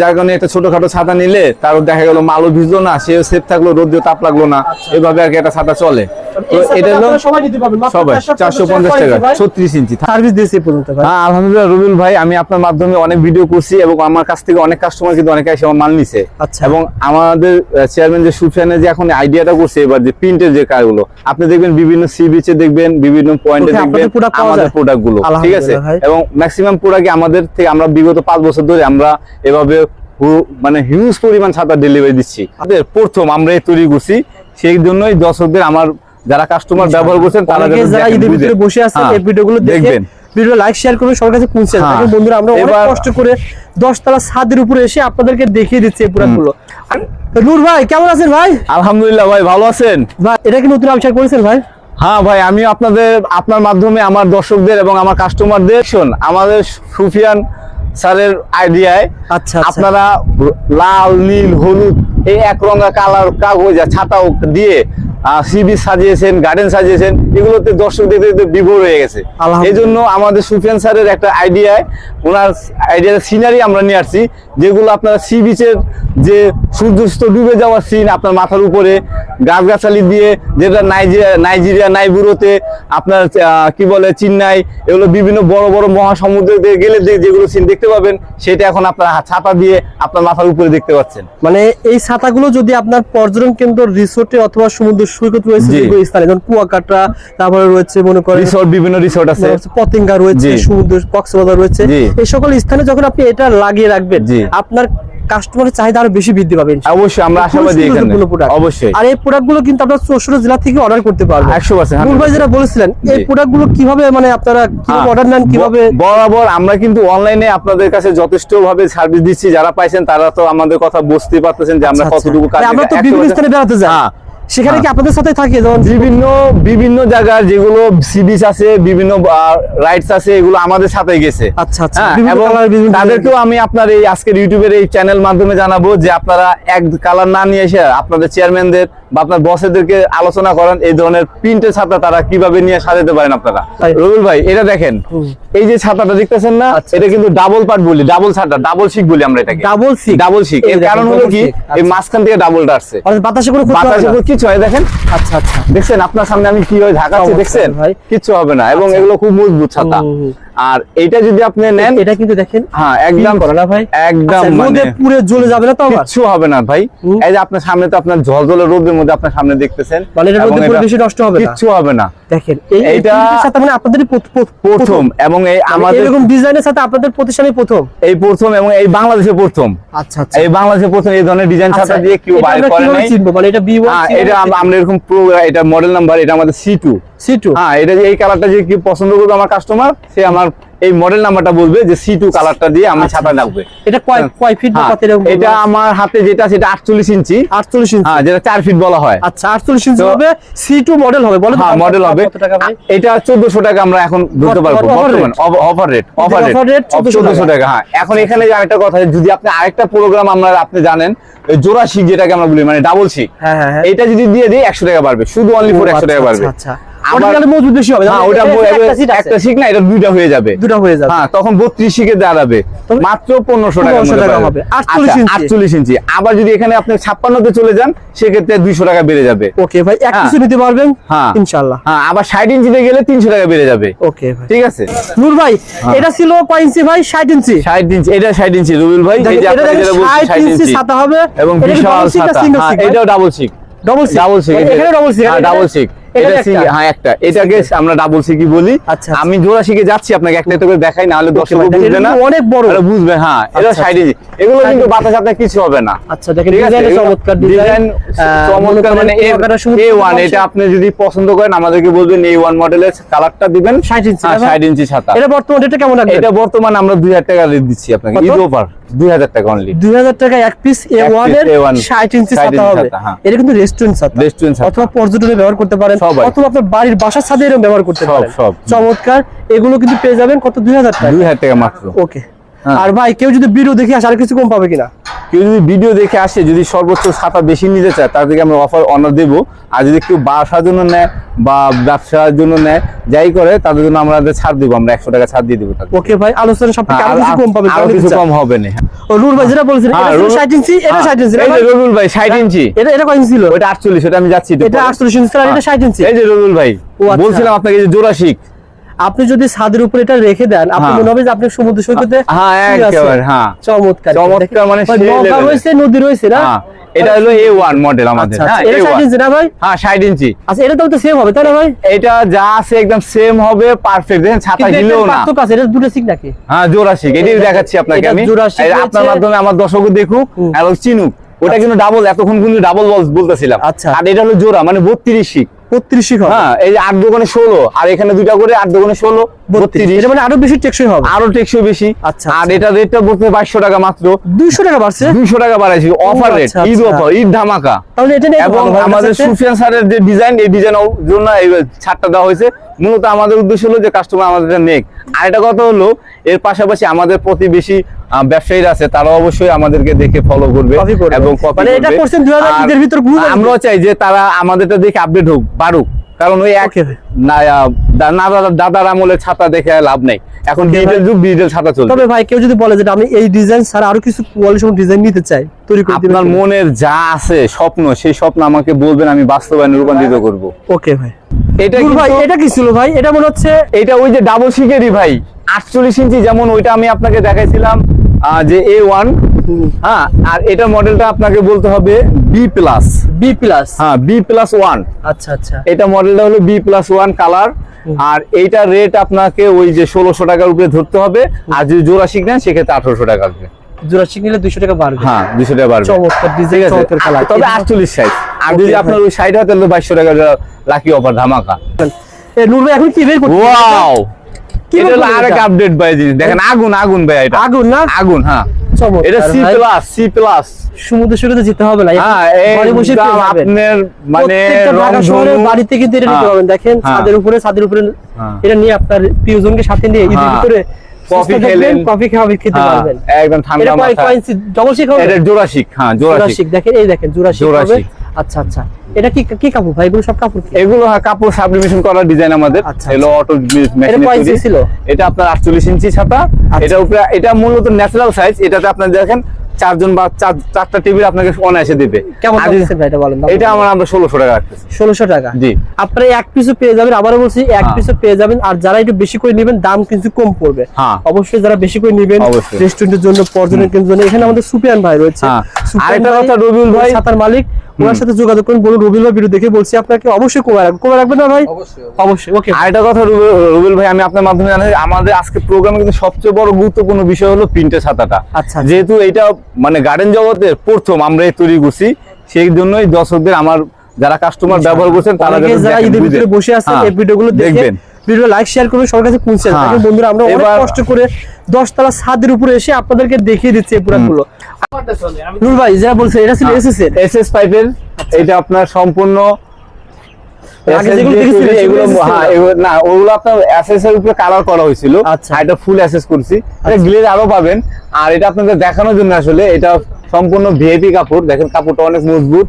যার কারণে একটা ছোটখাটো ছাতা নিলে তার দেখা গেল মালও ভিজলো না সেও সেফ থাকল রোদ্র তাপ লাগল না। এভাবে আর কি একটা ছাতা চলে। তো এটা হলো সবাই নিতে পারবেন। মাত্র সবাই চারশো পঞ্চাশ টাকা। ছত্রিশ ইঞ্চি সার্ভিস দিয়েছে এই পর্যন্ত ভাই। হ্যাঁ আলহামদুলিল্লাহ রবিউল ভাই আমি আপনার মাধ্যমে অনেক ভিডিও করছি এবং আমার কাছ থেকে অনেক কাস্টমার কিন্তু অনেকে এসে মাল নিছে। আচ্ছা। এবং আমাদের চেয়ারম্যান যে সুফিয়ানে যে এখন আইডিয়াটা করছে এবার যে প্রিন্টের যে কারগুলো আপনি দেখবেন বিভিন্ন সি বিচে দেখবেন বিভিন্ন পয়েন্টে দেখবেন আমাদের? প্রোডাক্টগুলো ঠিক আছে? এবং ম্যাক্সিমাম প্রোডাক্ট আমাদের থেকে আমরা বিগত পাঁচ বছর ধরে আমরা এভাবে মানে হিউজ পরিমাণ ছাতা ডেলিভারি দিচ্ছি। প্রথম আমরা এই তৈরি করছি সেই জন্যই দর্শকদের আমার যারা কাস্টমার ব্যবহার করছেন তারা। ভিতরে বসে আছেন হ্যাঁ, এই ভিডিওগুলো দেখবেন। ভিডিও লাইক শেয়ার করবেন সবার কাছে পৌঁছে হ্যাঁ। যাবে বন্ধুরা আমরা অনেক কষ্ট করে 10 ছাদের উপরে এসে আপনাদেরকে দেখিয়ে দিচ্ছি এই প্রোডাক্টগুলো নূর ভাই কেমন আছেন ভাই? আলহামদুলিল্লাহ ভাই ভালো আছেন? ভাই এটা কি নতুন আবিষ্কার করেছেন ভাই? হ্যাঁ ভাই আমি আপনাদের আপনার মাধ্যমে আমার দর্শকদের এবং আমার কাস্টমারদের শোন আমাদের সুফিয়ান স্যারের আইডিয়ায় আচ্ছা আচ্ছা। আপনারা লাল নীল হলুদ এই এক রঙা কালার কাগজ ছাতাও দিয়ে সিবি সাজিয়েছেন গার্ডেন সাজিয়েছেন এগুলোতে দর্শকদের দেখতে বিভোর হয়ে গেছে। এই জন্য আমাদের সুফিয়ান স্যারের একটা আইডিয়ায় ওনার আইডিয়ার সিনারি আমরা নিয়ে আসছি যেগুলো আপনারা সি বিচের যে সূর্যাস্ত ডুবে যাওয়ার সিন আপনার মাথার উপরে গাছগাছালি দিয়ে যেটা নাইজেরিয়া নাইজেরিয়া নাইবুরোতে আপনার কি বলে চেন্নাই এগুলো বিভিন্ন বড় বড় মহাসমুদ্রে গেলে যেগুলো সিন দেখতে পাবেন সেটা এখন আপনার ছাতা দিয়ে আপনার মাথার উপরে দেখতে পাচ্ছেন। মানে এই ছাতাগুলো যদি আপনার পর্যটন কেন্দ্র রিসোর্টে অথবা সমুদ্র সৈকত রয়েছে। স্থানে যেমন কুয়াকাটা তারপরে রয়েছে মনে করেন রিসোর্ট বিভিন্ন রিসোর্ট আছে। পতেঙ্গা রয়েছে সমুদ্র কক্সবাজার রয়েছে। এই সকল স্থানে যখন আপনি এটা লাগিয়ে রাখবেন। আপনার কাস্টমারের চাহিদা আরও বেশি বৃদ্ধি পাবে অবশ্যই আমরা আশাবাদী এখানে। অবশ্যই। আর এই প্রোডাক্টগুলো কিন্তু আপনার চৌষট্টি জেলা থেকে অর্ডার করতে পারবেন। একশো পার্সেন্ট নূর যেটা বলেছিলেন এই জি। প্রোডাক্টগুলো কীভাবে মানে আপনারা কীভাবে অর্ডার নেন কীভাবে বরাবর আমরা কিন্তু অনলাইনে আপনাদের কাছে যথেষ্ট ভাবে সার্ভিস দিচ্ছি। যারা পাইছেন তারা তো আমাদের কথা বুঝতে পারতেছেন যে আমরা আচ্ছা, আচ্ছা। কতটুকু কাজ মানে আমরা তো বিভিন্ন স্থানে বেড়াতে যাই। হ্যাঁ। সেখানে কি হ্যাঁ। আপনাদের সাথে থাকে যেমন বিভিন্ন বিভিন্ন জায়গার যেগুলো সি বিচ আছে বিভিন্ন রাইডস আছে এগুলো আমাদের সাথে গেছে আচ্ছা আচ্ছা হ্যাঁ, এবং তাদেরকেও আমি আপনার এই আজকের ইউটিউবের এই চ্যানেল মাধ্যমে জানাব যে আপনারা এক কালার না নিয়ে এসে আপনাদের চেয়ারম্যানদের বা আপনার বসেদেরকে আলোচনা করেন এই ধরনের প্রিন্টের ছাতা তারা কীভাবে নিয়ে সাজাতে পারেন আপনারা। রবিউল ভাই এটা দেখেন। এই যে ছাতাটা দেখতেছেন না আচ্ছা, এটা কিন্তু ডাবল পার্ট বলি ডাবল ছাতা ডাবল শিক বলি আমরা এটাকে। ডাবল শিক ডাবল শিক এর কারণ হলো কি এই মাসখান মাঝখান থেকে ডাবলটা আসছে। বাতাসে কোনো বাতাসে? কোনো কিছু হয় দেখেন? আচ্ছা আচ্ছা। দেখছেন আপনার সামনে আমি কীভাবে ঢাকাচ্ছি চমৎকার দেখছেন? ভাই। কিচ্ছু হবে না এবং আচ্ছা। এগুলো খুব মজবুত ছাতা। আর এইটা যদি আপনি নেন এটা কিন্তু দেখেন হ্যাঁ একদম করে না ভাই। একদম আচ্ছা, মানে রোদে পুড়ে জ্বলে যাবে না তো আবার? কিচ্ছু হবে না ভাই। এই যে আপনার সামনে তো আপনার ঝলঝলে রোদের মধ্যে আপনার সামনে দেখতেছেন মানে এটা রোদে পুড়ে বেশি নষ্ট হবে না? কিচ্ছু হবে না। দেখেন এইটা- সাথে মানে প্রথ- প্রথম। এবং এই মানে আমাদের এরকম ডিজাইনের সাথে আপনাদের প্রতিষ্ঠানই প্রথম? এই প্রথম এবং এই বাংলাদেশে প্রথম। আচ্ছা আচ্ছা। এই বাংলাদেশে প্রথম এই ধরনের ডিজাইন ছাতা দিয়ে কেউ এটা বাইরে করে নাই। মানে এটা বি হ্যাঁ, এটা আমরা এরকম প্রো এটা মডেল নাম্বার এটা আমাদের সি টু সি টু হ্যাঁ এটা যে এই কালারটা যে কি পছন্দ করবে আমার কাস্টমার সে আমার এই মডেল নাম্বারটা বলবে যে সি টু কালারটা দিয়ে আমি আচ্ছা, ছাতা আচ্ছা। এটা কয় কয় ফিট হ্যাঁ, কত এরকম এটা আমার হাতে যেটা সেটা আটচল্লিশ ইঞ্চি। 48 ইঞ্চি। হ্যাঁ যেটা চার ফিট বলা হয়। আচ্ছা 48 ইঞ্চি হবে। সি টু মডেল হবে বলেন তো হ্যাঁ মডেল হবে। এটা চোদ্দশো টাকা আমরা এখন ধরতে পারব। বর্তমান অফার রেট অফার রেট 1400 চোদ্দশো টাকা। হ্যাঁ। এখন এখানে যে আরেকটা কথা যদি আপনি আরেকটা প্রোগ্রাম আমরা আপনি জানেন জোড়া শিখ যেটাকে আমরা বলি মানে ডাবল শিখ হ্যাঁ হ্যাঁ হ্যাঁ। এটা যদি দিয়ে দিই একশো টাকা বাড়বে। শুধু অনলি ফোর একশো টাকা আচ্ছা, বাড়বে। আচ্ছা। গেলে মজবুত বেশি হবে হ্যাঁ ওটা একটা শিক না এটা দুইটা হয়ে যাবে। দুটো হয়ে যাবে। হ্যাঁ তখন বত্রিশ শিখে দাঁড়াবে। মাত্র পনেরোশো টাকা 1500 টাকা হবে। 48 ইঞ্চি। আটচল্লিশ ইঞ্চি। আবার যদি এখানে আপনি ছাপ্পান্নতে চলে যান সেক্ষেত্রে দুইশো টাকা বেড়ে যাবে। ওকে ভাই এক হ্যাঁ। কিছু নিতে পারবেন? হ্যাঁ। ইনশাআল্লাহ। হ্যাঁ আবার ষাট ইঞ্চিতে গেলে তিনশো টাকা বেড়ে যাবে। ওকে ভাই। ঠিক আছে? নূর ভাই হ্যাঁ। এটা ছিল কয় ইঞ্চি ভাই? 60 ইঞ্চি। ষাট ইঞ্চি এটা ষাট ইঞ্চি রুবেল ভাই। এই যে এটা যেটা বলছি 60 ইঞ্চি ছাতা হবে। এবং বিশাল ছাতা। হ্যাঁ, এটাও ডাবল শিক ডাবল সিট ডাবল শিক এখানে ডাবল হ্যাঁ ডাবল শিক হ্যাঁ, আপনাকে একটা দেখাই হ্যাঁ। কিছু হবে না। চমৎকার চমৎকার মানে এটা আপনি যদি পছন্দ করেন আমাদেরকে বলবেন A1 মডেলের কালারটা দিবেন। 60 ইঞ্চি হ্যাঁ, 60 ইঞ্চি ছাতা। এটা বর্তমান এটা কেমন এটা বর্তমান আমরা 2000 টাকা দিচ্ছি আপনাকে। ব্যবহার করতে পারেন অথবা আপনার বাড়ির বাসার এরকম ব্যবহার করতে পারেন। চমৎকার। এগুলো কিন্তু পেয়ে যাবেন কত? 2000 টাকা। 2000 টাকা মাত্র। ওকে। আর ভাই কেউ যদি বিরু দেখি আসে আর কিছু কম পাবে কিনা? কেউ যদি ভিডিও দেখে আসে যদি সর্বোচ্চ ছাতা বেশি নিতে চায় তাদেরকে আমরা অফার অনার দেবো। আর যদি কেউ বাসার জন্য নেয় বা ব্যবসার জন্য নেয় যাই করে তাদের জন্য আমাদের ছাড় দিব আমরা একশো টাকা ছাড় দিয়ে দেবো ওকে ভাই আলোচনা সব হ্যাঁ, কম আরও কিছু কম হবে না। ও ভাই যেটা বলছিলেন হ্যাঁ, এটা ছিল রুল- 60 ইঞ্চি এটা হ্যাঁ, 60 ইঞ্চি এই যে ভাই? ভাই ষাট ইঞ্চি। এটা এটা কয় ইঞ্চি ছিল? ওটা আটচল্লিশ ওটা আমি যাচ্ছি এটা পরে। 48 ইঞ্চি এটা 60 ইঞ্চি। এই যে রবিউল ভাই ও আচ্ছা। বলছিলাম আপনাকে যে জোড়া শিখ আপনি যদি ছাদের উপর এটা রেখে দেন আপনি হ্যাঁ। মনে হবে যে আপনি সমুদ্র সৈকতে হ্যাঁ হ্যাঁ চমৎকার। চমৎকার মানে। রয়েছে নদী রয়েছে না? এটা হলো এ মডেল আমাদের। আচ্ছা, হ্যাঁ আচ্ছা, এটা 60 ইঞ্চি না ভাই? হ্যাঁ ষাট ইঞ্চি। আচ্ছা এটা তো তো সেম হবে তাই না ভাই? এটা যা আছে একদম সেম হবে পারফেক্ট দেখেন ছাতা কিন্তু হিলেও না। পার্থক্য আছে এটা দুটো সিক নাকি? হ্যাঁ জোরাশিক এটাই দেখাচ্ছি আপনাকে আমি। আপনার মাধ্যমে আমার দর্শক দেখুক। এবং চিনুক। ওটা কিন্তু ডাবল এতক্ষণ কিন্তু ডাবল বলতেছিলাম। আচ্ছা। আর এটা হলো জোড়া মানে বত্রিশ শিক 32 হবে। হ্যাঁ এই আট দোকানে ষোলো আর এখানে দুইটা করে আট দোকানে ষোলো 32 এটা মানে আরও বেশি টেকসই হবে। আরও টেকসই বেশি। আচ্ছা, আর আচ্ছা। এটা রেটটা বলতে বাইশশো টাকা মাত্র। 200 টাকা বাড়ছে? দুইশো টাকা বাড়াইছি অফার রেট আচ্ছা, ঈদ। অফার ঈদ ধামাকা। তাহলে এটা এবং আমাদের সুফিয়ান স্যারের যে ডিজাইন এই ডিজাইন জন্য এই ছাড়টা দেওয়া হয়েছে। মূলত আমাদের উদ্দেশ্য হলো যে কাস্টমার আমাদের নেক। আর এটা কথা হলো এর পাশাপাশি আমাদের প্রতিবেশী ব্যবসায়ীরা আছে তারা অবশ্যই আমাদেরকে দেখে ফলো করবে এবং মানে এটা করবে। করছেন 2000 আর ঈদের ভিতর বুঝে যাবে। আমরাও চাই যে তারা আমাদেরটা দেখে আপডেট হোক বাড়ুক। কারণ ওই এক দাদার আমলের ছাতা দেখে লাভ নেই। এখন ডিজিটাল যুগ ডিজিটাল ছাতা চলছে তবে ভাই কেউ যদি বলে যে আমি এই ডিজাইন ছাড়া আরও কিছু কোয়ালিটি ডিজাইন নিতে চাই তৈরি করে দিবেন আপনার মনের যা আছে স্বপ্ন সেই স্বপ্ন আমাকে বলবেন আমি বাস্তবায়নে রূপান্তরিত করব। ওকে ভাই। এটা ভাই এটা কি ছিল ভাই? এটা মনে হচ্ছে এটা ওই যে ডাবল শিকেরই ভাই। আটচল্লিশ ইঞ্চি যেমন ওইটা আমি আপনাকে দেখাইছিলাম যে এ ওয়ান হ্যাঁ আর এটা মডেলটা আপনাকে বলতে হবে বি প্লাস বি প্লাস হ্যাঁ বি প্লাস ওয়ান আচ্ছা আচ্ছা। এটা মডেলটা হলো বি প্লাস ওয়ান কালার আর এইটা রেট আপনাকে ওই যে ষোলোশো টাকার উপরে ধরতে হবে। আর যদি জোড়া শিখ নেন সেক্ষেত্রে আঠারোশো টাকা আসবে। জোড়াশিক নিলে 200 টাকা বাড়বে। হ্যাঁ দুশো টাকা বাড়বে। চমৎকার ডিজাইন কালার তবে আটচল্লিশ সাইজ আর যদি আপনার ওই সাইড হয় তাহলে বাইশশো টাকা লাকি অফার ধামাকা। এ নূর ভাই এখন কি বের ওয়াও আরেক আপডেট ভাই জিনিস দেখেন আগুন আগুন ভাই এটা। আগুন না? আগুন হ্যাঁ। এটা সি প্লাস সি প্লাস সমুদ্র সৈকতে যেতে হবে না হ্যাঁ ঘরে বসে। আপনার মানে রংধনু- বাড়িতে কিন্তু এটা নিতে হ্যাঁ, পারবেন। দেখেন হ্যাঁ। ছাদের উপরে ছাদের উপরে হ্যাঁ। এটা নিয়ে আপনার প্রিয়জনকে সাথে নিয়ে ঈদের হ্যাঁ। ভিতরে কফি খেলেন। কফি খাওয়া খেতে হ্যাঁ, পারবেন। একদম ঠান্ডা মাথা এটা ডবল শিক হবে? এটা জোড়াশিক হ্যাঁ জোড়াশিক। জোড়াশিক দেখেন এই দেখেন জোড়াশিক হবে। আচ্ছা আচ্ছা। এটা কি কি কাপড় ভাই? এগুলো সব কাপড় এগুলো হ্যাঁ কাপড় সাবলিমেশন করার ডিজাইন আমাদের। আচ্ছা, এলো অটো মেশিন ছিল? এটা আপনার আটচল্লিশ ইঞ্চি ছাতা। আচ্ছা। এটা উপরে এটা মূলত ন্যাচারাল সাইজ এটাতে আপনার দেখেন চারজন বা চারটা টিভি আপনাকে অনায়াসে দেবে কেমন এটা বলেন এটা আমার আমরা ষোলোশো টাকা রাখতেছি ষোলোশো টাকা জি। আপনারা এক পিসও পেয়ে যাবেন আবার বলছি এক হ্যাঁ। পিসও পেয়ে যাবেন আর যারা একটু বেশি করে নেবেন দাম কিন্তু কম পড়বে হ্যাঁ। অবশ্যই যারা বেশি করে নেবেন। রেস্টুরেন্টের জন্য পর্যটকের জন্য এখানে আমাদের সুপিয়ান ভাই রয়েছে হ্যাঁ। আরেকটা কথা, রবিউল ভাই। ছাতার মালিক ওনার সাথে যোগাযোগ করুন বলুন রবিউল ভাই ভিডিও দেখে বলছি আপনাকে। অবশ্যই রাখবেন। রাখবেন না ভাই? অবশ্যই ওকে আর একটা কথা রুবেল ভাই আমি আপনার মাধ্যমে জানাই আমাদের আজকে প্রোগ্রামে কিন্তু সবচেয়ে বড় গুরুত্বপূর্ণ বিষয় হলো প্রিন্টের ছাতাটা। আচ্ছা। যেহেতু এটা মানে গার্ডেন জগতের প্রথম আমরা এই তৈরি করছি সেই জন্যই দর্শকদের আমার যারা কাস্টমার ব্যবহার করছেন তারা যেন যারা ঈদের ভিতরে বসে আছেন হ্যাঁ, এই ভিডিওগুলো দেখবেন। ভিডিও লাইক শেয়ার করবেন সবার কাছে পৌঁছে যাবে। হ্যাঁ। বন্ধুরা আমরা অনেক এবার- কষ্ট করে দশতলা ছাদের উপরে এসে আপনাদেরকে দেখিয়ে দিচ্ছি এই প্রোডাক্টগুলো নুর ভাই যা বলছে এটা ছিল এসএস এর এসএস পাইপের এটা আপনার সম্পূর্ণ আগে SS যেগুলো দিয়ে দেখেছিলেন, তৈরি, সেগুলো এগুলো SS ছিল না? ওগুলো আপনার এসএস উপরে কালার করা হয়েছিল। আর এটা ফুল অ্যাসেস করছি। এটা গ্লেজ আরও পাবেন। আর এটা আপনাদের দেখানোর জন্য আসলে এটা সম্পূর্ণ ভিআইপি কাপড়। দেখেন কাপড়টা অনেক মজবুত।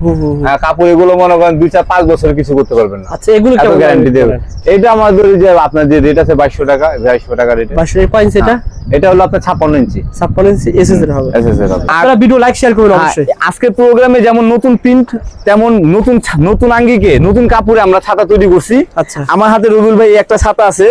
কাপড় এগুলো মনে করেন দুই চার পাঁচ বছর কিছু করতে পারবেন না। আচ্ছা এগুলো কেমন গ্যারান্টি দেবে। এটা আমাদের যে আপনার যে রেট আছে বাইশশো টাকা বাইশশো টাকা রেট বাসের পয়েন্ট এটা? এটা হলো আপনার ছাপ্পান্ন ইঞ্চি। ছাপ্পান্ন ইঞ্চি এসএস এর হবে। এর হবে। আপনারা ভিডিও লাইক শেয়ার করবেন হ্যাঁ, অবশ্যই। আজকের প্রোগ্রামে যেমন নতুন প্রিন্ট তেমন নতুন নতুন আঙ্গিকে নতুন কাপড়ে আমরা ছাতা তৈরি করছি। আচ্ছা। আমার হাতে রবিউল ভাই একটা ছাতা আছে।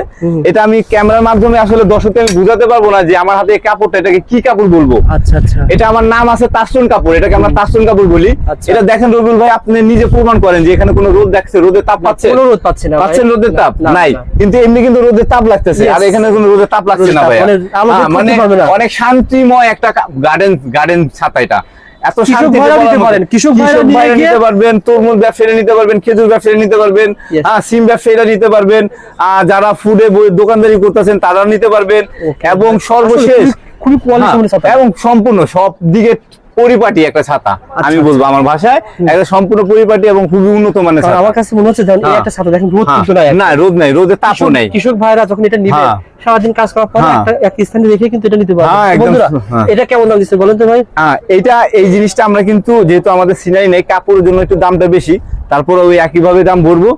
এটা আমি ক্যামেরার মাধ্যমে আসলে দর্শককে আমি বুঝাতে পারব না যে আমার হাতে এই কাপড়টা এটাকে কি কাপড় বলব। আচ্ছা আচ্ছা। এটা আমার নাম আছে তাসরুন কাপড় এটাকে আমরা তাসরুন কাপড় বলি। আচ্ছা। এটা দেখেন রবিউল ভাই আপনি নিজে প্রমাণ করেন যে এখানে কোনো রোদ দেখছে রোদের তাপ পাচ্ছে? কোনো রোদ পাচ্ছি না। পাচ্ছেন রোদের তাপ? নাই। কিন্তু এমনি কিন্তু রোদের তাপ লাগতেছে। আর এখানে কোনো রোদের তাপ লাগছে না ভাই মানে আলো বের করতে পারবে না। অনেক শান্তিময় একটা গার্ডেন গার্ডেন ছাতা এটা। এত কৃষক শান্তিতে ভাইরা বলার নিতে পারেন, কৃষক ভাইরা নিয়ে ভাইরা গিয়ে- নিতে পারবেন তরমুজ ব্যবসায়ীরা নিতে পারবেন খেজুর ব্যবসায়ী নিতে পারবেন হ্যাঁ সিম ব্যবসায়ীরা নিতে পারবেন আর যারা ফুডে দোকানদারি করতেছেন তারা নিতে পারবেন। এবং সর্বশেষ খুবই- হ্যাঁ, ছাতা। এবং সম্পূর্ণ সব দিকে পরিপাটি একটা ছাতা আমি আচ্ছা। বলব আমার ভাষায় একটা সম্পূর্ণ পরিপাটি এবং খুবই উন্নত মানের ছাতা আমার কাছে মনে হচ্ছে ধরেন এই হ্যাঁ। একটা ছাতা দেখেন রোদ হ্যাঁ। কিন্তু নাই না রোদ নাই রোদে তাপও কৃষক- নাই কৃষক ভাইরা যখন এটা নিবে হ্যাঁ। সারাদিন কাজ করার পরে। একটা এক স্থানে রেখে কিন্তু এটা নিতে পারবে বন্ধুরা। এটা কেমন দাম দিচ্ছে বলেন তো ভাই হ্যাঁ এটা এই জিনিসটা আমরা কিন্তু যেহেতু আমাদের সিনারি নেই কাপড়ের জন্য একটু দামটা বেশি তারপরে ওই একইভাবে দাম ভরবো।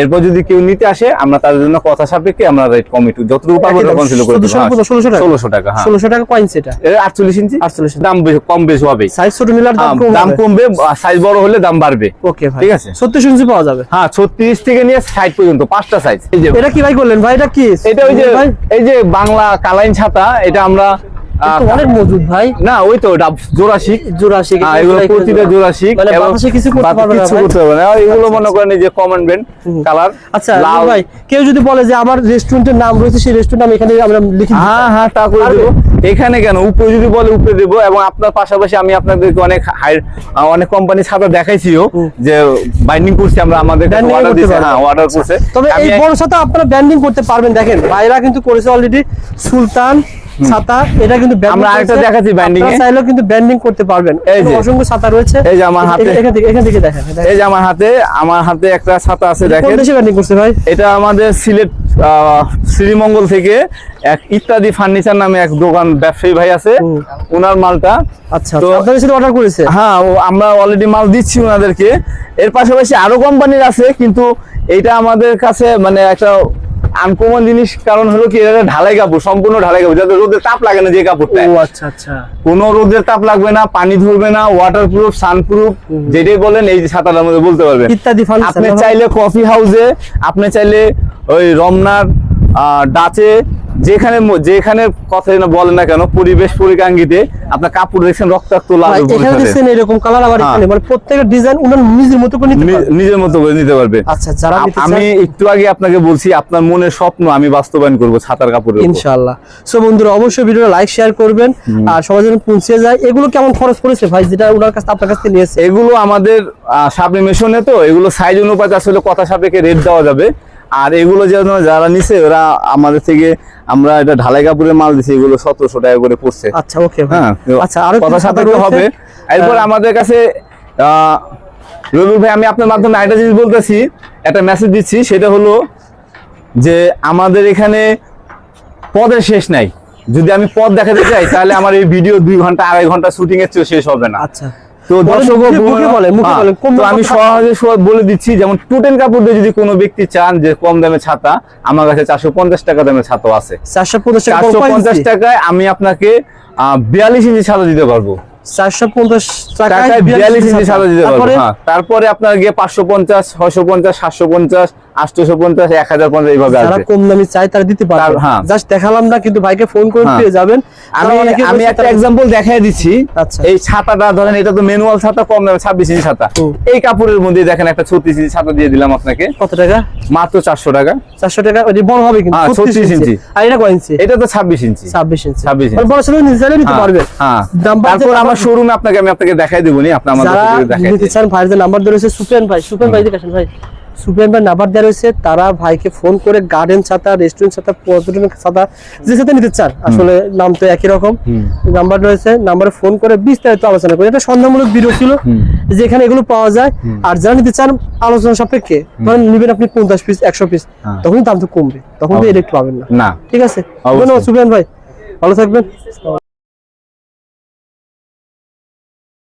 এরপর যদি কেউ নিতে আসে আমরা তাদের জন্য কথা সাপেক্ষে আমরা রেট কম একটু যতটুকু পারব কনসিল করে 1400 কত, 1600 টাকা? ষোলোশো টাকা হ্যাঁ। ষোলোশো টাকা কয়েন সেটা আটচল্লিশ ইঞ্চি? 48 দাম কম বেশি হবে সাইজ ছোট নিলে দাম কম দাম কমবে সাইজ বড় হলে দাম বাড়বে। ওকে ঠিক আছে। ছত্রিশ ইঞ্চি পাওয়া যাবে। হ্যাঁ ছত্রিশ থেকে নিয়ে ষাট পর্যন্ত পাঁচটা সাইজ এটা কি ভাই করলেন? ভাই এটা কি? এটা ওই যে এই যে বাংলা কালাইন ছাতা এটা আমরা অনেক মজুদ ভাই। না ওই তো এটা জোড়াশিক হ্যাঁ, এগুলো প্রতিটা জোড়াশিক মানে এবং বাতাসে কিছু করতে পারবে না করতে পারবে না। এগুলো মনে করেন যে কমন ব্যান্ড কালার আচ্ছা ভাই কেউ যদি বলে যে আমার রেস্টুরেন্টের নাম রয়েছে সেই রেস্টুরেন্ট আমি এখানে আমরা লিখে হ্যাঁ হ্যাঁ তা করে দেবো। এখানে কেন? উপরে যদি বলে উপরে দেবো এবং আপনার পাশাপাশি আমি আপনাদেরকে অনেক হাই অনেক কোম্পানি ছাতা দেখাইছিও যে বাইন্ডিং করছি আমরা আমাদের অর্ডার হ্যাঁ অর্ডার করছে। তবে এই বড় ছাতা আপনারা ব্যান্ডিং করতে পারবেন। দেখেন ভাইরা কিন্তু করেছে অলরেডি সুলতান ছাতা এটা কিন্তু আমরা আরেকটা দেখাচ্ছি banding এ। চাইলেও কিন্তু ব্যান্ডিং করতে পারবেন। এই যে। অসংখ্য ছাতা রয়েছে। এই যে আমার হাতে। এখান থেকে এখান থেকে দেখেন। এই যে আমার হাতে আমার হাতে একটা ছাতা আছে কোন দেখেন। দেশে ব্যান্ডিং করছে ভাই? এটা আমাদের সিলেট শ্রীমঙ্গল থেকে এক ইত্যাদি ফার্নিচার নামে এক দোকান ব্যবসায়ী ভাই আছে। ওনার মালটা। আচ্ছা তো- আচ্ছা, আপনাদের অর্ডার করেছে? হ্যাঁ আমরা অলরেডি মাল দিচ্ছি ওনাদেরকে এর পাশাপাশি আরও কোম্পানির আছে কিন্তু এটা আমাদের কাছে মানে একটা আনকমন জিনিস কারণ হলো কি এটা ঢালাই কাপড় সম্পূর্ণ ঢালাই কাপড় যাতে রোদের তাপ লাগে না যে কাপড়টা ও আচ্ছা আচ্ছা। কোনো রোদের তাপ লাগবে না পানি ধরবে না ওয়াটার প্রুফ সানপ্রুফ যেটাই বলেন এই ছাতাটার মধ্যে বলতে পারবেন। ইত্যাদি ফল আপনি চাইলে কফি হাউসে আপনি চাইলে ওই রমনার আহ, ডাচে যেখানে যেখানে কথা যেন বলেন না কেন পরিবেশ পরিকাঙ্গিতে আপনার কাপড় দেখছেন রক্তাক্ত লাল এখানে দেখছেন এরকম কালার আবার হ্যাঁ। এখানে মানে প্রত্যেকটা ডিজাইন উনার নিজের মতো করে নিতে পারবে। নিজের মতো করে নিতে পারবে। আচ্ছা যারা আমি একটু আগে আপনাকে বলছি আপনার মনের স্বপ্ন আমি বাস্তবায়ন করব ছাতার কাপড়ের উপর। ইনশাআল্লাহ। সো বন্ধুরা অবশ্যই ভিডিওটা লাইক শেয়ার করবেন। আর সবাই যেন পৌঁছে যায়। এগুলো কেমন খরচ করেছে ভাই যেটা ওনার কাছে আপনার কাছ থেকে নিয়েছে এগুলো আমাদের সাবলিমেশনে তো এগুলো সাইজ অনুপাতে আসলে কথা সাপেক্ষে রেট দেওয়া যাবে। আর এগুলো যেন যারা নিছে ওরা আমাদের থেকে আমরা এটা ঢালাই কাপড়ের মাল দিছি এগুলো সতেরোশো টাকা করে পড়ছে। আচ্ছা ওকে হ্যাঁ আচ্ছা আরও কথা রয়েছে। হবে এরপর আমাদের কাছে রবিউল ভাই আমি আপনার মাধ্যমে একটা জিনিস বলতেছি একটা মেসেজ দিচ্ছি সেটা হলো যে আমাদের এখানে পদের শেষ নাই। যদি আমি পদ দেখাতে চাই তাহলে আমার এই ভিডিও দুই ঘণ্টা আড়াই ঘণ্টা শুটিং এর চেয়েও শেষ হবে না। আচ্ছা। তো দর্শক মুখে- বলেন, মুখে বলেন, কম তো আমি সহজে সহজ বলে দিচ্ছি যেমন টুটেন কাপড় দিয়ে যদি কোনো ব্যক্তি চান যে কম দামে ছাতা আমার কাছে চারশো পঞ্চাশ টাকা দামের ছাতাও আছে। চারশো পঞ্চাশ? টাকায় আমি আপনাকে বিয়াল্লিশ ইঞ্চি ছাতা দিতে পারব। চারশো পঞ্চাশ টাকায় টাকায় বিয়াল্লিশ ইঞ্চি ছাতা। দিতে পারব তারপরে আপনার গিয়ে পাঁচশো পঞ্চাশ ছয়শো পঞ্চাশ সাতশো পঞ্চাশ আটশোশো পঞ্চাশ এক হাজার পঞ্চাশ এইভাবে যারা কম দামি চাই তারা দিতে পারবে। হ্যাঁ। জাস্ট দেখালাম না কিন্তু ভাইকে ফোন করে হ্যাঁ। পেয়ে যাবেন। আমি আমি একটা এক্সাম্পল দেখাই দিচ্ছি। আচ্ছা। এই ছাতাটা ধরেন এটা তো ম্যানুয়াল ছাতা কম দামে ছাব্বিশ ইঞ্চি ছাতা। এই কাপড়ের মধ্যে দেখেন একটা ছত্রিশ ইঞ্চি ছাতা দিয়ে দিলাম আপনাকে। কত টাকা? মাত্র চারশো টাকা। চারশো টাকা ওই বড় হবে কিন্তু হ্যাঁ, 36 36 ইঞ্চি। আর এটা কয় ইঞ্চি? এটা তো ছাব্বিশ ইঞ্চি। ছাব্বিশ ইঞ্চি। 26 ইঞ্চি। বড় ছেলে নিতে চাইলে নিতে পারবে। হ্যাঁ। তারপর আমার। শোরুমে আপনাকে আমি আপনাকে দেখাই দেবো নি আপনি আমার নিতে চান ভাইদের নাম্বার সুপেন ভাই। সুপেন ভাই ভাই? সুপেন ভাই নাম্বার দেওয়া রয়েছে তারা ভাইকে ফোন করে গার্ডেন ছাতা রেস্টুরেন্ট ছাতা পর্যটন ছাতা যে ছাতা নিতে চান আসলে নাম তো একই রকম। নাম্বার রয়েছে নাম্বারে ফোন করে বিস্তারিত আলোচনা করি। এটা সন্ধ্যামূলক ভিডিও ছিল যেখানে এগুলো পাওয়া যায়। আর যারা নিতে চান আলোচনা সাপেক্ষে ধরেন নিবেন আপনি পঞ্চাশ পিস একশো পিস হ্যাঁ। তখন দাম তো কমবে তখন তো এটা একটু পাবেন না। ঠিক আছে। ধন্যবাদ সুপেন ভাই। ভালো থাকবেন।